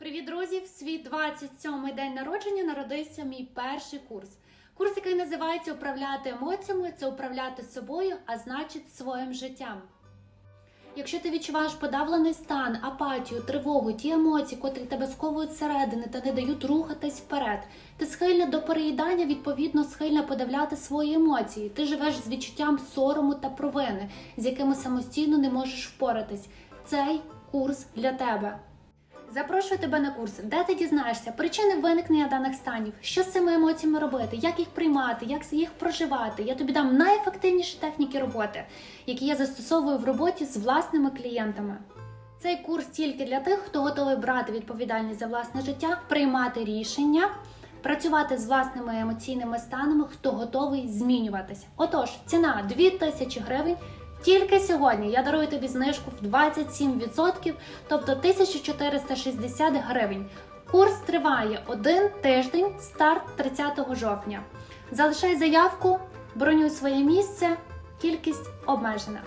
Привіт, друзі! В свій 27-й день народження народився мій перший курс. Курс, який називається Управляти емоціями це управляти собою, а значить своїм життям. Якщо ти відчуваєш подавлений стан, апатію, тривогу, ті емоції, котрі тебе сковують зсередини та не дають рухатись вперед, ти схильна до переїдання, відповідно, схильна подавляти свої емоції. Ти живеш з відчуттям сорому та провини, з якими самостійно не можеш впоратись. Цей курс для тебе. Запрошую тебе на курс, де ти дізнаєшся причини виникнення даних станів, що з цими емоціями робити, як їх приймати, як їх проживати. Я тобі дам найефективніші техніки роботи, які я застосовую в роботі з власними клієнтами. Цей курс тільки для тих, хто готовий брати відповідальність за власне життя, приймати рішення, працювати з власними емоційними станами, хто готовий змінюватися. Отож, ціна 2000 гривень. Тільки сьогодні я дарую тобі знижку в 27%, тобто 1460 гривень. Курс триває один тиждень, старт 30 жовтня. Залишай заявку, бронюй своє місце, кількість обмежена.